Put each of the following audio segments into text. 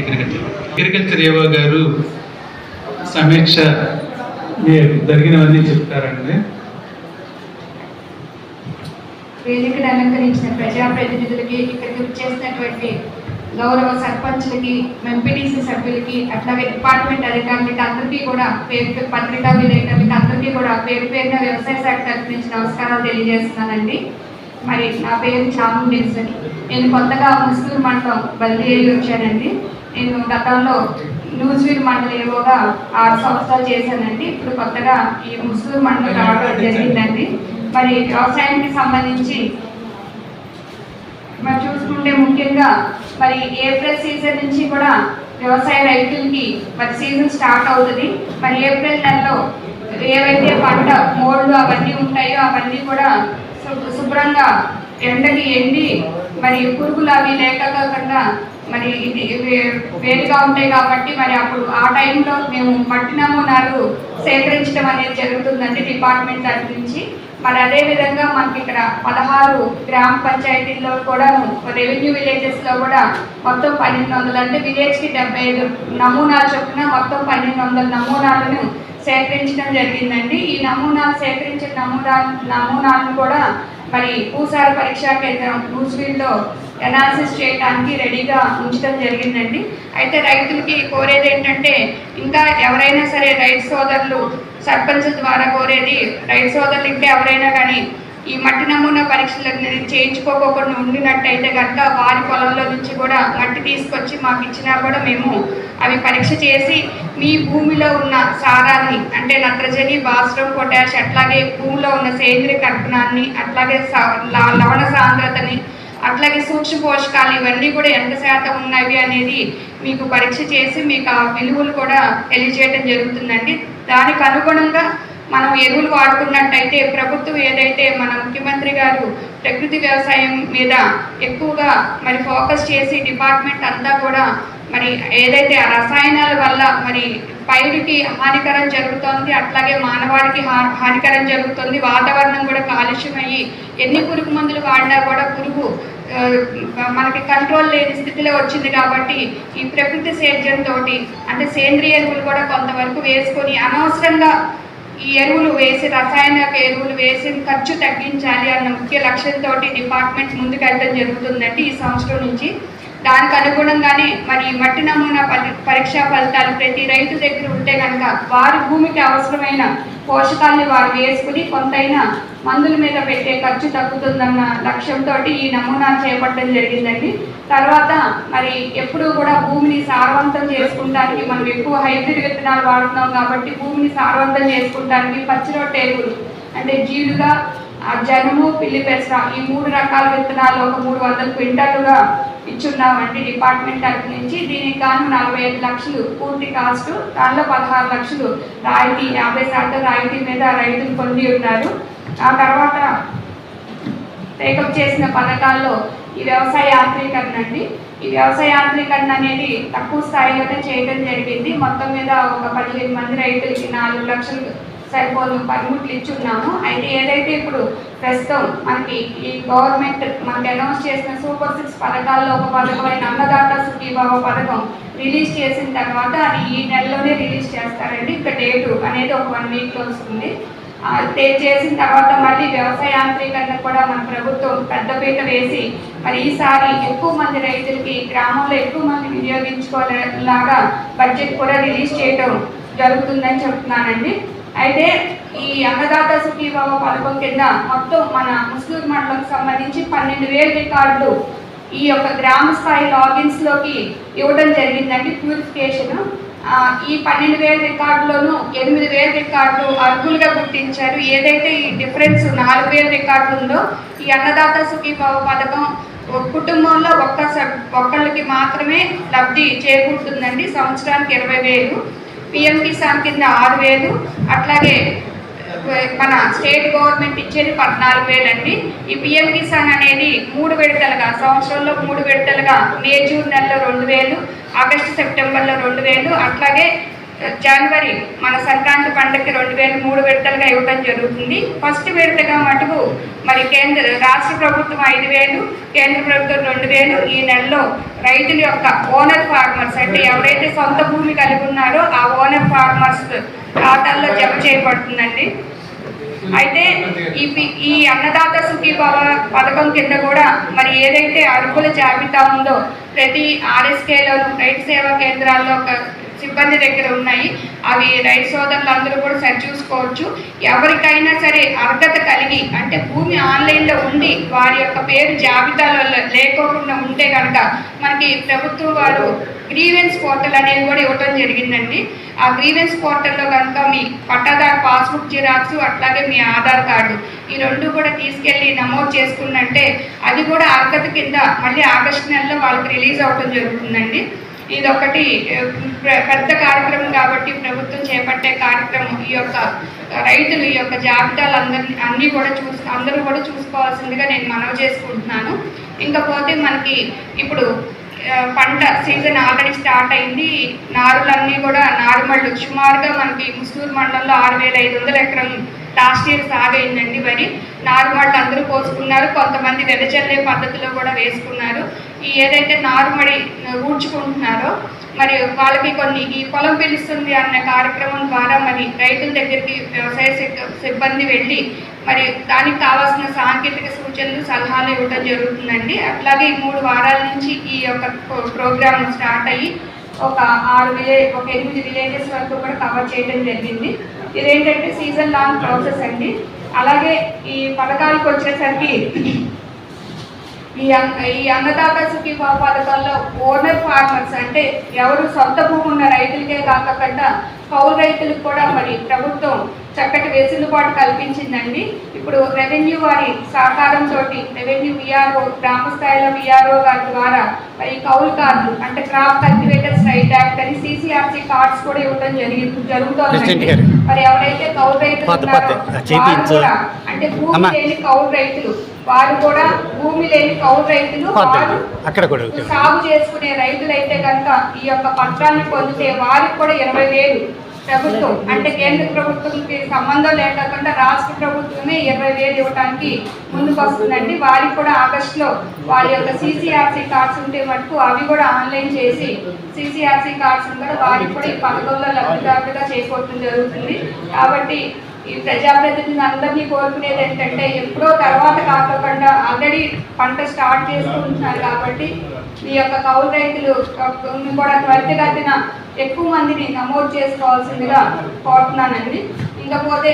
Agriculture agriculture ఏవో గారు సమీక్ష ఏ- జరిగినవన్నీ చెప్తారండి. వేదికను అలంకరించిన ప్రజాప్రతినిధులకి ఇక్కడికి వచ్చేసినటువంటి గౌరవ సర్పంచ్లకి ఎంపీటీసీ సభ్యులకి అట్లాగే డిపార్ట్మెంట్ అధికారులకి అందరికీ కూడా పేరు పత్రికా విలేకరులకి అందరికీ కూడా పేరు పేరున వ్యవసాయ శాఖ తరఫు నుంచి నమస్కారాలు తెలియజేస్తున్నానండి. మరి నా పేరు చాముండేశ్వరి. నేను కొత్తగా ముస్లిం మండలం బదిలీ వచ్చానండి. నేను గతంలో న్యూస్వీర్ మండలి ఏవోగా ఆరు సంవత్సరాలు చేశానండి. ఇప్పుడు కొత్తగా ఈ ముస్లిం మండలం రావడం జరిగిందండి. మరి వ్యవసాయానికి సంబంధించి మరి చూసుకుంటే ముఖ్యంగా మరి ఏప్రిల్ సీజన్ నుంచి కూడా వ్యవసాయ రైతులకి మరి సీజన్ స్టార్ట్ అవుతుంది. మరి ఏప్రిల్ నెలలో ఏవైతే పంట మోడ్లు అవన్నీ ఉంటాయో అవన్నీ కూడా శుభ్రంగా ఎండకి ఎండి మరి పురుగులు అవి లేకపోకుండా మరి ఇది వేరుగా ఉంటాయి కాబట్టి మరి అప్పుడు ఆ టైంలో మేము మట్టి నమూనాలు సేకరించడం అనేది జరుగుతుందండి డిపార్ట్మెంట్ తరఫు నుంచి. మరి అదే విధంగా మనకి ఇక్కడ పదహారు గ్రామ పంచాయతీల్లో కూడా రెవెన్యూ విలేజెస్లో కూడా మొత్తం పన్నెండు వందలు అంటే విలేజ్కి డెబ్బై ఐదు నమూనాలు చొప్పున మొత్తం పన్నెండు వందల నమూనాలను సేకరించడం జరిగిందండి. ఈ నమూనాలు సేకరించిన నమూనా నమూనాలను కూడా మరి భూసార పరీక్షా కేంద్రం భూస్వీల్లో ఎనాలిసిస్ చేయడానికి రెడీగా ఉంచడం జరిగిందండి. అయితే రైతులకి కోరేది ఏంటంటే ఇంకా ఎవరైనా సరే రైతు సోదరులు సర్పంచ్ ద్వారా కోరేది రైతు సోదరులు ఇంకా ఎవరైనా కానీ ఈ మట్టి నమూనా పరీక్షలు అనేది చేయించుకోకుండా ఉండినట్టయితే కనుక వారి పొలంలో నుంచి కూడా మట్టి తీసుకొచ్చి మాకు ఇచ్చినా కూడా మేము అవి పరీక్ష చేసి మీ భూమిలో ఉన్న సారాన్ని అంటే నత్రజని భాస్వరం పొటాష్ అట్లాగే భూమిలో ఉన్న సేంద్రియ కర్పణాన్ని అట్లాగే సా- లవణ సాంద్రతని అట్లాగే సూక్ష్మ పోషకాలు ఇవన్నీ కూడా ఎంత శాతం ఉన్నవి అనేది మీకు పరీక్ష చేసి మీకు ఆ విలువలు కూడా తెలియజేయడం జరుగుతుందండి. దానికి అనుగుణంగా మనం ఎరువులు వాడుకున్నట్టయితే ప్రభుత్వం ఏదైతే మన ముఖ్యమంత్రి గారు ప్రకృతి వ్యవసాయం మీద ఎక్కువగా మరి ఫోకస్ చేసి డిపార్ట్మెంట్ అంతా కూడా మరి ఏదైతే ఆ రసాయనాల వల్ల మరి పైరుకి హానికరం జరుగుతోంది అట్లాగే మానవాడికి హా- హానికరం జరుగుతుంది వాతావరణం కూడా కాలుష్యం అయ్యి ఎన్ని పురుగు మందులు వాడినా కూడా పురుగు మనకి కంట్రోల్ లేని స్థితిలో వచ్చింది కాబట్టి ఈ ప్రకృతి సేద్యంతో అంటే సేంద్రియ ఎరువులు కూడా కొంతవరకు వేసుకొని అనవసరంగా ఈ ఎరువులు వేసి రసాయన ఎరువులు వేసి ఖర్చు తగ్గించాలి అన్న ముఖ్య లక్ష్యంతో డిపార్ట్మెంట్ ముందుకెళ్ళడం జరుగుతుందండి ఈ సంవత్సరం నుంచి. దానికి అనుగుణంగానే మరి మట్టి నమూనా పరీక్షా ఫలితాలు ప్రతి రైతు దగ్గర ఉంటే కనుక వారి భూమికి అవసరమైన పోషకాల్ని వారు వేసుకుని కొంతైనా మందుల మీద పెట్టే ఖర్చు తగ్గుతుందన్న లక్ష్యంతో ఈ నమూనా చేపట్టడం జరిగిందండి. తర్వాత మరి ఎప్పుడూ కూడా భూమిని సారవంతం చేసుకుంటానికి మనం ఎక్కువ హైబ్రిడ్ విత్తనాలు వాడుతున్నాం కాబట్టి భూమిని సారవంతం చేసుకుంటానికి పచ్చిరొట్ట ఎరువులు అంటే జీలుగా జనుము పిల్లి పెసర ఈ మూడు రకాల విత్తనాలు ఒక మూడు వందల క్వింటాలుగా ఇచ్చున్నామండి డిపార్ట్మెంట్ తరఫు నుంచి. దీనికి గాను నలభై ఐదు లక్షలు పూర్తి కాస్ట్. దానిలో పదహారు లక్షలు రాయితీ యాభై శాతం రాయితీ మీద రైతులు పొంది ఉన్నారు. ఆ తర్వాత టేకప్ చేసిన పథకాల్లో ఈ వ్యవసాయ యాంత్రీకరణ అండి. ఈ వ్యవసాయ యాంత్రీకరణ అనేది తక్కువ స్థాయిలోనే చేయడం జరిగింది. మొత్తం మీద ఒక పదిహేను మంది రైతులకి నాలుగు లక్షలు సరిపోను పనిముట్లు ఇచ్చున్నాము అయితే ఏదైతే ఇప్పుడు ప్రస్తుతం మనకి ఈ గవర్నమెంట్ మనకి అనౌన్స్ చేసిన సూపర్ సిక్స్ పథకాల్లో ఒక పథకమైన అన్నదాత సుఖీభావ పథకం రిలీజ్ చేసిన తర్వాత అది ఈ నెలలోనే రిలీజ్ చేస్తారండి. ఇక డేటు అనేది ఒక వన్ వీక్లో వస్తుంది. చేసిన తర్వాత మళ్ళీ వ్యవసాయ యాంత్రీకరణ కూడా మన ప్రభుత్వం పెద్దపీట వేసి మరి ఈసారి ఎక్కువ మంది రైతులకి గ్రామంలో ఎక్కువ మంది వినియోగించుకోలేలాగా బడ్జెట్ కూడా రిలీజ్ చేయడం జరుగుతుందని చెప్తున్నానండి. అయితే ఈ అన్నదాత సుఖీభావ పథకం కింద మొత్తం మన ముస్లిం మండలం సంబంధించి పన్నెండు వేల రికార్డులు ఈ యొక్క గ్రామ స్థాయి లాగిన్స్లోకి ఇవ్వడం జరిగిందండి. ప్యూరిఫికేషన్ ఈ పన్నెండు వేల రికార్డులోనూ ఎనిమిది వేల రికార్డులు అర్హులుగా గుర్తించారు. ఏదైతే ఈ డిఫరెన్స్ నాలుగు వేల రికార్డులు ఉందో ఈ అన్నదాత సుఖీభావ పథకం కుటుంబంలో ఒక్క ఒక్కళ్ళకి మాత్రమే లబ్ధి చేకూరుతుందండి. సంవత్సరానికి ఇరవై వేలు. పిఎం కిసాన్ కింద ఆరు వేలు అట్లాగే మన స్టేట్ గవర్నమెంట్ ఇచ్చేది పద్నాలుగు వేలు అండి ఈ పిఎం కిసాన్ అనేది మూడు విడతలుగా సంవత్సరంలో మూడు విడతలుగా మే జూన్ నెలలో రెండు వేలు ఆగస్టు సెప్టెంబర్లో రెండు వేలు అట్లాగే జనవరి మన సంక్రాంతి పండుగకి రెండు వేల మూడు విడతలుగా ఇవ్వడం జరుగుతుంది. ఫస్ట్ విడతగా మటుకు మరి కేంద్ర రాష్ట్ర ప్రభుత్వం ఐదు వేలు కేంద్ర ప్రభుత్వం రెండు వేలు. ఈ నెలలో రైతుల యొక్క ఓనర్ ఫార్మర్స్ అంటే ఎవరైతే సొంత భూమి కలిగి ఉన్నారో ఆ ఓనర్ ఫార్మర్స్ ఖాతాల్లో జమ చేయబడుతుందండి. అయితే ఈ ఈ అన్నదాత సుఖీభావ పథకం కింద కూడా మరి ఏదైతే అర్హుల జాబితా ఉందో ప్రతి ఆర్ఎస్కేలోను రైతు సేవా కేంద్రాల్లో ఒక సిబ్బంది దగ్గర ఉన్నాయి. అవి రైతు సోదరులు అందరూ కూడా సరి చూసుకోవచ్చు. ఎవరికైనా సరే అర్హత కలిగి అంటే భూమి ఆన్లైన్లో ఉండి వారి యొక్క పేరు జాబితాలో లేకోకుండా ఉంటే కనుక మనకి ప్రభుత్వం వారు గ్రీవెన్స్ పోర్టల్ అనేది కూడా ఇవ్వడం జరిగిందండి. ఆ గ్రీవెన్స్ పోర్టల్లో కనుక మీ పట్టాదారు పాస్బుక్ జిరాక్స్ అట్లాగే మీ ఆధార్ కార్డు ఈ రెండు కూడా తీసుకెళ్ళి నమోదు చేసుకున్నంటే అది కూడా అర్హత కింద మళ్ళీ ఆగస్టు నెలలో వాళ్ళకి రిలీజ్ అవ్వడం జరుగుతుందండి. ఇదొకటి ప్ర- పెద్ద కార్యక్రమం కాబట్టి ప్రభుత్వం చేపట్టే కార్యక్రమం. ఈ యొక్క రైతులు ఈ యొక్క జాబితాలు అందరినీ అన్నీ కూడా చూసు అందరూ కూడా చూసుకోవాల్సిందిగా నేను మనవి చేసుకుంటున్నాను. ఇంకపోతే మనకి ఇప్పుడు పంట సీజన్ ఆల్రెడీ స్టార్ట్ అయింది. నారులన్నీ కూడా నారుమళ్ళు సుమారుగా మనకి ముస్తూరు మండలంలో ఆరు వేల ఐదు వందల ఎకరం లాస్ట్ ఇయర్ సాగైందండి వరి నారుమళ్ళు అందరూ కోసుకున్నారు. కొంతమంది వెదజల్లే పద్ధతిలో కూడా వేసుకున్నారు. ఏదైతే నారుమడి ఊడ్చుకుంటున్నారో మరి వాళ్ళకి కొన్ని ఈ పొలం పిలుస్తుంది అన్న కార్యక్రమం ద్వారా మరి రైతుల దగ్గరికి వ్యవసాయ సిబ్బంది వెళ్ళి మరి దానికి కావాల్సిన సాంకేతిక సూచనలు సలహాలు ఇవ్వడం జరుగుతుందండి. అట్లాగే ఈ మూడు వారాల నుంచి ఈ యొక్క ప్రో- ప్రోగ్రామ్ స్టార్ట్ అయ్యి ఒక ఆరు విలే ఒక ఎనిమిది విలేజెస్ వరకు కూడా కవర్ చేయడం జరిగింది. ఇదేంటంటే సీజన్ లాంగ్ ప్రాసెస్ అండి. అలాగే ఈ పథకాలకు వచ్చేసరికి ఈ ఈ అన్నదాత సుఖీభావ పథకంలో ఓనర్ ఫార్మర్స్ అంటే ఎవరు సొంత భూమి ఉన్న రైతులకే కాకుండా కౌలు రైతులకు కూడా మరి ప్రభుత్వం చక్కటి వెసులుబాటు కల్పించిందండి. ఇప్పుడు రెవెన్యూ వారి సహకారంతో రెవెన్యూ విఆర్ఓ గ్రామ స్థాయిలో విఆర్ఓ గారి ద్వారా మరి కౌలు కార్డులు అంటే క్రాప్ కల్టివేటర్స్ రైట్ యాక్ట్ అని సిసిఆర్సి కార్డ్స్ కూడా ఇవ్వడం జరిగి జరుగుతోంది. మరి ఎవరైతే కౌలు రైతులు ఉన్నారో వారు అంటే భూమి. లేని కౌలు రైతులు. వారు కూడా భూమి లేని కౌలు రైతులు. వారు అక్కడ కూడా. సాగు చేసుకునే రైతులైతే కనుక ఈ యొక్క పత్రాన్ని పొందితే వారికి కూడా ఇరవై వేలు ప్రభుత్వం అంటే కేంద్ర ప్రభుత్వంకి సంబంధం లేకుండా రాష్ట్ర ప్రభుత్వమే ఇరవై వేలు ఇవ్వడానికి ముందుకు వస్తుందండి. వారికి కూడా ఆగస్టులో వాళ్ళ యొక్క సీసీఆర్సీ కార్డ్స్ ఉంటే మటుకు అవి కూడా ఆన్లైన్ చేసి సీసీఆర్సీ కార్డ్స్ కూడా వారికి కూడా ఈ పథకంలో లబ్ధిదారులుగా చేకూరడం జరుగుతుంది. కాబట్టి ఈ ప్రజాప్రతినిధులు అందరినీ కోరుకునేది ఏంటంటే ఎప్పుడో తర్వాత కాకుండా ఆల్రెడీ పంట స్టార్ట్ చేసుకుంటున్నారు కాబట్టి ఈ యొక్క కౌలు రైతులు కూడా త్వరితగతిన ఎక్కువ మందిని నమోదు చేసుకోవాల్సిందిగా కోరుతున్నానండి. ఇంకపోతే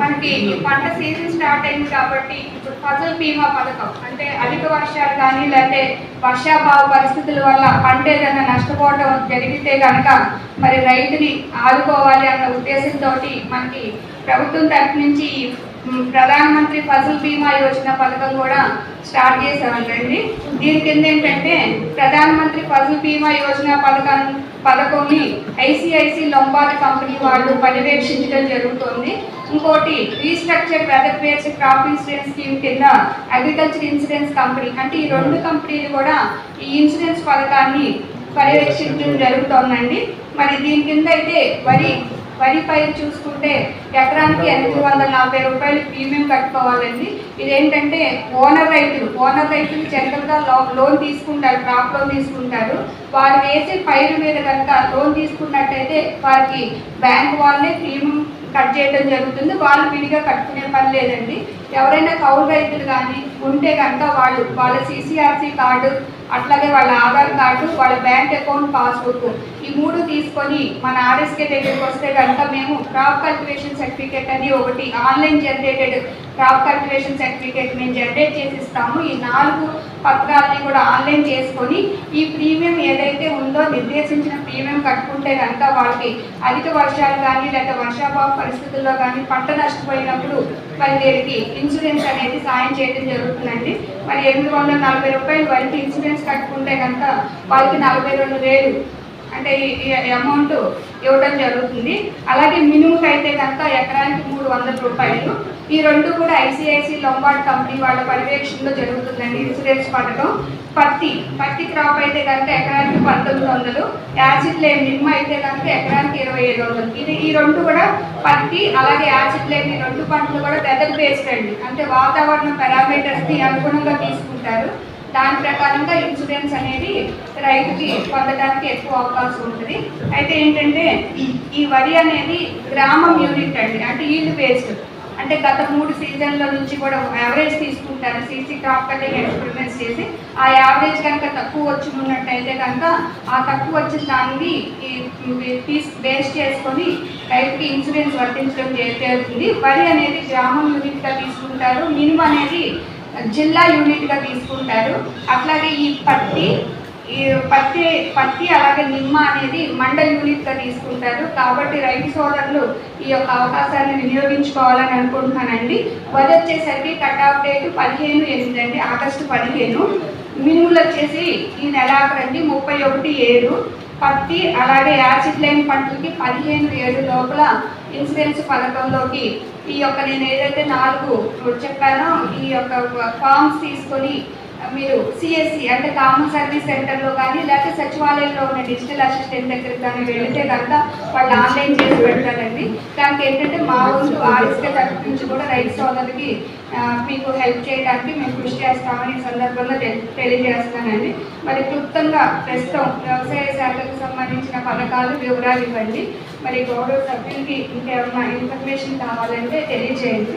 మనకి పంట సీజన్ స్టార్ట్ అయింది కాబట్టి ఇప్పుడు ఫసల్ బీమా పథకం. అంటే అధిక వర్షాలు కానీ లేకపోతే వర్షాభావ పరిస్థితుల వల్ల పంట ఏదైనా నష్టపోవడం జరిగితే కనుక మరి రైతుని ఆదుకోవాలి అన్న ఉద్దేశంతో మనకి ప్రభుత్వం తరఫు నుంచి ప్రధానమంత్రి ఫసల్ బీమా యోజన పథకం కూడా స్టార్ట్ చేశామండి దీని కింద ఏంటంటే ప్రధానమంత్రి ఫసల్ బీమా యోజన పథకం పథకంని ఐసిఐసి లొంబార్డ్ కంపెనీ వాళ్ళు పర్యవేక్షించడం జరుగుతోంది. ఇంకోటి restructure weather based crop insurance scheme కింద అగ్రికల్చర్ ఇన్సూరెన్స్ కంపెనీ అంటే ఈ రెండు కంపెనీలు కూడా ఈ ఇన్సూరెన్స్ పథకాన్ని పర్యవేక్షించడం జరుగుతోందండి. మరి దీని కింద అయితే వరి వరి పైరు చూసుకుంటే ఎకరానికి ఎనిమిది వందల నలభై రూపాయలు ప్రీమియం కట్టుకోవాలండి. ఇదేంటంటే ఓనర్ రైతులు ఓనర్ రైతులు జనరల్గా లోన్ తీసుకుంటారు క్రాప్ లోన్ తీసుకుంటారు. వారు వేసే పైరు మీద కనుక లోన్ తీసుకున్నట్టయితే వారికి బ్యాంక్ వాళ్ళే ప్రీమియం కట్ చేయడం జరుగుతుంది. వాళ్ళు విడిగా కట్టుకునే పని లేదండి. ఎవరైనా కౌలు రైతులు కానీ ఉంటే కనుక వాళ్ళు వాళ్ళ సిసిఆర్సి కార్డు అట్లాగే వాళ్ళ ఆధార్ కార్డు వాళ్ళ బ్యాంక్ అకౌంట్ పాస్బుక్ ఈ మూడు తీసుకొని మన ఆర్ఎస్కే దగ్గరికి వస్తే కనుక మేము క్రాప్ కల్టివేషన్ సర్టిఫికేట్ అని ఒకటి online generated crop cultivation certificate మేము జనరేట్ చేసి ఇస్తాము. ఈ నాలుగు పత్రాలని కూడా ఆన్లైన్ చేసుకొని ఈ ప్రీమియం ఏదైతే ఉందో నిర్దేశించిన ప్రీమియం కట్టుకుంటే కనుక వాళ్ళకి అధిక వర్షాలు కానీ లేదా వర్షాభావ పరిస్థితుల్లో కానీ పంట నష్టపోయినప్పుడు మరి వీరికి ఇన్సూరెన్స్ అనేది సాయం చేయడం జరుగుతుందండి. మరి ఎనిమిది వందల నలభై రూపాయలు వరకు ఇన్సూరెన్స్ కట్టుకుంటే కనుక వాళ్ళకి నలభై రెండు వేలు అంటే ఈ అమౌంట్ ఇవ్వడం జరుగుతుంది. అలాగే మినుముకి అయితే కనుక ఎకరానికి మూడు వందల రూపాయలు. ఈ రెండు కూడా ఐసిఐసి లొంబార్డ్ కంపెనీ వాళ్ళ పర్యవేక్షణలో జరుగుతుందండి ఇన్సూరెన్స్ పడటం పత్తి పత్తి క్రాప్ అయితే కనుక ఎకరానికి పంతొమ్మిది వందలు. యాసిడ్ లేని నిమ్మ అయితే కనుక ఎకరానికి ఇరవై ఐదు వందలు. ఇది ఈ రెండు కూడా పత్తి అలాగే యాసిడ్ లేని రెండు పంటలు కూడా వెదర్ బేస్డ్ అండి. అంటే వాతావరణ పారామీటర్స్ని అనుగుణంగా తీసుకుంటారు. దాని ప్రకారంగా ఇన్సూరెన్స్ అనేది రైతుకి పొందడానికి ఎక్కువ అవకాశం ఉంటుంది. అయితే ఏంటంటే ఈ వరి అనేది గ్రామం యూనిట్ అండి అంటే ఈల్డ్ బేస్డ్ అంటే గత మూడు సీజన్ల నుంచి కూడా యావరేజ్ తీసుకుంటారు సీసీ క్రాప్ కటింగ్ ఎక్స్పెరిమెంట్స్ చేసి ఆ యావరేజ్ కనుక తక్కువ వచ్చి ఉన్నట్టయితే కనుక ఆ తక్కువ వచ్చిన దాన్ని ఈ తీసి బేస్ చేసుకొని రైతుకి ఇన్సూరెన్స్ వర్తించడం జరుగుతుంది. వరి అనేది గ్రామం యూనిట్గా తీసుకుంటారు. మినిమం అనేది జిల్లా యూనిట్గా తీసుకుంటారు. అట్లాగే ఈ పత్తి ఈ పత్తి పత్తి అలాగే నిమ్మ అనేది మండల్ యూనిట్గా తీసుకుంటారు. కాబట్టి రైతు సోదరులు ఈ యొక్క అవకాశాన్ని వినియోగించుకోవాలని అనుకుంటున్నానండి. వది వచ్చేసరికి కట్ ఆఫ్ డేట్ పదిహేను ఎనిమిది అండి ఆగస్టు పదిహేను. మినుములు వచ్చేసి ఈ నెలాఖరండి ముప్పై ఒకటి ఏడు. పత్తి అలాగే యాసిడ్ లైన్ పంటలకి పదిహేను ఏడు లోపల ఇన్సూరెన్స్ పథకంలోకి ఈ యొక్క నేను ఏదైతే నాలుగు చెప్పానో ఈ యొక్క ఫామ్స్ తీసుకొని మీరు సిఎస్సి అంటే కామన్ సర్వీస్ సెంటర్లో కానీ లేకపోతే సచివాలయంలో ఉన్న డిజిటల్ అసిస్టెంట్ దగ్గర కానీ వెళితే కనుక వాళ్ళు ఆన్లైన్ చేసి పెడతారండి. దానికి ఏంటంటే మా ఊరు ఆర్ఎస్కే తరఫు నుంచి కూడా రైతు సోదరులకి మీకు హెల్ప్ చేయడానికి మేము కృషి చేస్తామని ఈ సందర్భంగా తెలి- తెలియజేస్తానండి మరి క్లుప్తంగా ప్రస్తుతం వ్యవసాయ శాఖకు సంబంధించిన పథకాలు వివరాలు ఇవ్వండి. మరి గౌరవ సభ్యులకి ఇంకేమైనా ఇన్ఫర్మేషన్ కావాలంటే తెలియజేయండి.